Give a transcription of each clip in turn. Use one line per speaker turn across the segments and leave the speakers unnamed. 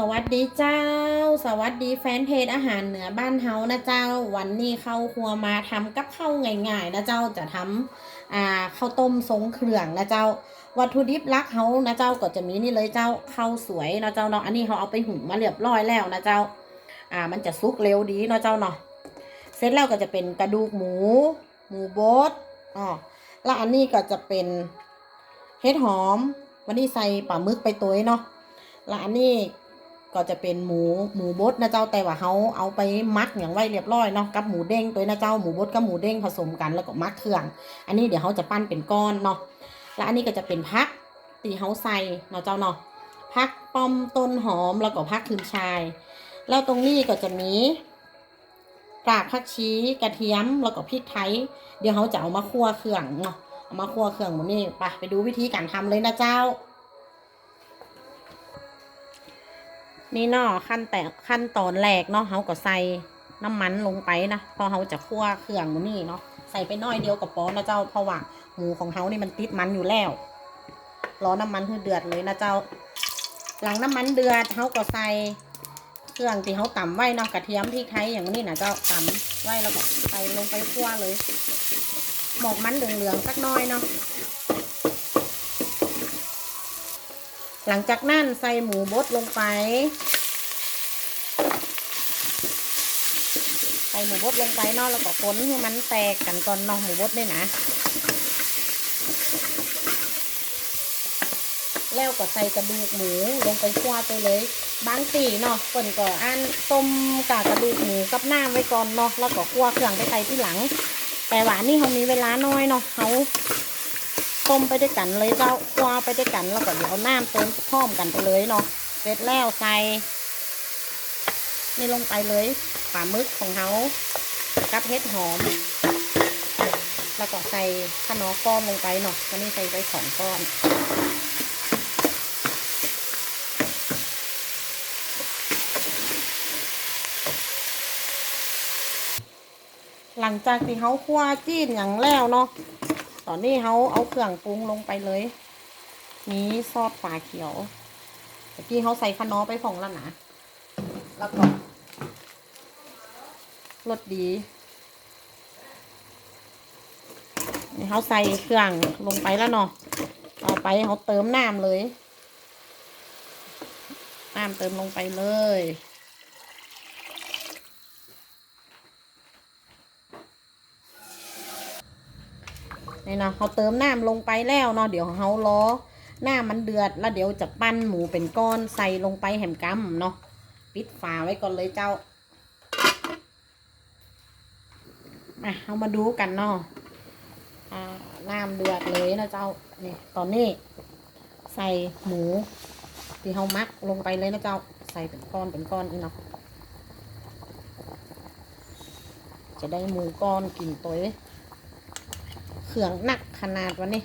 สวัสดีเจ้า สวัสดีแฟนเพจอาหารเหนือบ้านเฮานะเจ้า วันนี้เข้าครัวมาทำกับข้าวง่ายๆนะเจ้าจะทำอ่าข้าวต้มทรงเครื่องนะเจ้า วัตถุดิบลักเฮานะเจ้าก็จะมีนี่เลยเจ้าข้าวสวยนะเจ้าเนาะอันนี้เขาเอาไปหุงมาเรียบร้อยแล้วนะเจ้า อ่ามันจะซุกเร็วดีนะเจ้าเนาะเสร็จแล้วก็จะเป็นกระดูกหมู หมูบดอ๋อแล้วอันนี้ก็จะเป็นเห็ดหอม วันนี้ใส่ปลาหมึกไปตัวเนาะแล้วอันนี้ ก็จะเป็นหมูหมูบดนะเจ้าแต่ว่าเขาเอาไปมักอย่างไว้เรียบร้อยเนาะกับหมูเด้งตัวนะเจ้าหมูบดกับหมูเด้งผสมกันแล้วก็มักเครื่อง อันนี้เดี๋ยวเขาจะปั้นเป็นก้อนเนาะแล้วอันนี้ก็จะเป็นพักตีเขาใส่เนาะเจ้าเนาะพักป้อมต้นหอมแล้วก็พักคืนชาย แล้วตรงนี้ก็จะมีกากผักชีกระเทียมแล้วก็พริกไทย เดี๋ยวเขาจะเอามาคั่วเครื่องเนาะเอามาคั่วเครื่องหมดนี่ไปไปดูวิธีการทำเลยนะเจ้า นี่เนาะขั้นแต่ขั้นตอนแรกเนาะเขาก็ใส่น้ำมันลงไปนะพอเขาจะคั่วเครื่องมูนี่เนาะใส่ไปน้อยเดียวกับปอนะเจ้าเพราะว่าหมูของเขานี่มันติดมันอยู่แล้วรอน้ำมันให้เดือดเลยนะเจ้า หลังน้ำมันเดือดเขาก็ใส่เครื่องที่เขาตำไว้เนาะกระเทียมพริกไทยอย่างนี้นะเจ้าตำไว้แล้วก็ใส่ลงไปคั่วเลย หมอกมันเหลืองๆสักน้อยเนาะ หลังจากนั้นใส่หมูบดลงไป ใส่หมูบดลงไปเนาะแล้วก็คนให้มันแตกกันก่อนเนาะหมูบดเนี่ยนะ แล้วก็ใส่กระดูกหมูลงไปคั่วไปเลย บางตีเนาะคนก็อันต้มกากกระดูกหมูกับน้ำไว้ก่อนเนาะแล้วก็คั่วเครื่องไปใส่ที่หลัง แต่ว่านี่เขามีเวลาน้อยเนาะเขา ต้มไปด้วยกันเลยเจ้าคั่วไปด้วยกันแล้วก็เดี๋ยวน้ำเติมพร้อมกันไปเลยเนาะเสร็จแล้วใส่นี่ลงไปเลยปลาหมึกของเขากับเห็ดหอม แล้วก็ใส่ขนอก้อนลงไปเนาะวันนี้ใส่ไปสองก้อนหลังจากที่เขาคั่วจีนอย่างแล้วเนาะ ตอนนี้เขาเอาเครื่องปรุงลงไปเลย มีซอสฝาเขียวเมื่อกี้เขาใส่ขนอไปฟองแล้วนะ แล้วก็รสดีนี่เขาใส่เครื่องลงไปแล้วเนาะ ต่อไปเขาเติมน้ำเลย น้ำเติมลงไปเลย นี่เนาะเขาเติมน้ำลงไปแล้วเนาะเดี๋ยวเขาล้อหน้ามันเดือดแล้วเดี๋ยวจะปั้นหมูเป็นก้อนใส่ลงไปแหมกำเนาะปิดฝาไว้ก่อนเลยเจ้าอะเอามาดูกันเนาะน้ำเดือดเลยนะเจ้านี่ตอนนี้ใส่หมูที่เขามักลงไปเลยนะเจ้าใส่เป็นก้อนเป็นก้อนนี่เนาะจะได้หมูก้อนกลิ่นตัวเลย เครื่องหนักขนาดวันนี้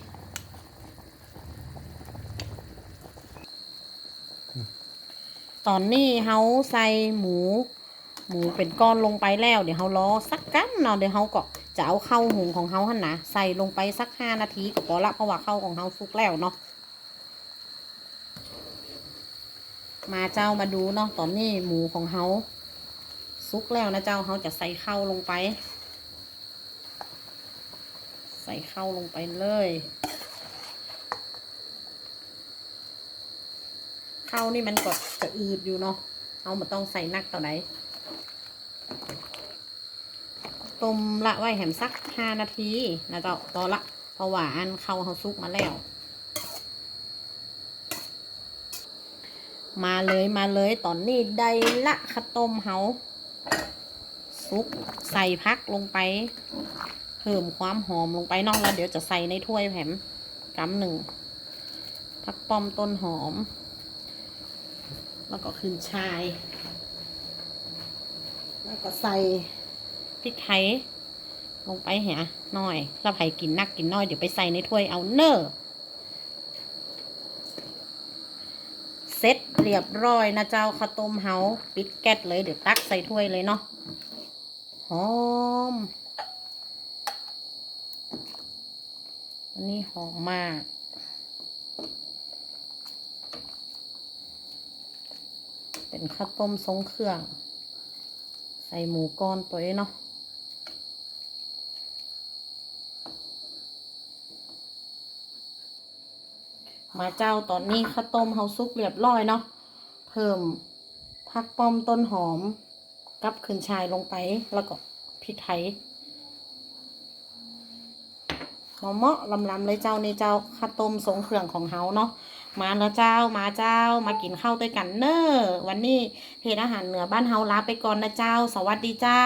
ตอนนี้เฮาใส่หมู หมูเป็นก้อนลงไปแล้ว เดี๋ยวเฮารอสักกันเนาะเดี๋ยวเฮาก็จะเอาเข้าหุงของเฮาหันนะใส่ลงไปสักห้านาทีก็พอละเพราะว่าเข้าของเฮาสุกแล้วเนาะมาเจ้ามาดูเนาะตอนนี้หมูของเฮาสุกแล้วนะเจ้าเฮาจะใส่เข้าลงไป ส่เข้าลงไปเลยเข้านี่มันก็จะอืดอยู่เนาะเอามาต้องใส่นักต่อไหนต้มละไว้แหมสักห้านาทีนะเจ้าตอละเพราะว่าอันเข้าเขาซุกมาแล้ว มาเลยมาเลยตอนนี้ได้ละข้าวต้มเฮาซุกใส่พักลงไป เพิ่มความหอมลงไปนอกแล้วเดี๋ยวจะใส่ในถ้วยแผมกำหนึ่งผักป้อมต้นหอม แล้วก็ขึ้นชาย แล้วก็ใส่พริกไทยลงไปเหียหน่อยถ้าไผ่กินนักกินน้อยเดี๋ยวไปใส่ในถ้วยเอาเนอร์เสร็จเรียบร้อยนะเจ้าข้าวต้มเฮาปิดแก๊สเลยเดี๋ยวตักใส่ถ้วยเลยเนาะหอม อันนี้หอมมากเป็นข้าวต้มทรงเครื่อง ใส่หมูก้อนตัวนี้เนาะมาเจ้าตอนนี้ข้าวต้มเฮาซุกเรียบร้อยเนาะเพิ่มผักป้อมต้นหอม กับขึ้นชายลงไปแล้วก็พริกไทย เหมาะเหมาะลำลำๆเลยเจ้าในเจ้าข้าวต้มสงเครื่องของเฮาเนาะมาแล้วเจ้ามาเจ้ามากินข้าวด้วยกันเนอะวันนี้เพจอาหารเหนือบ้านเฮาลาไปก่อนนะเจ้า สวัสดีเจ้า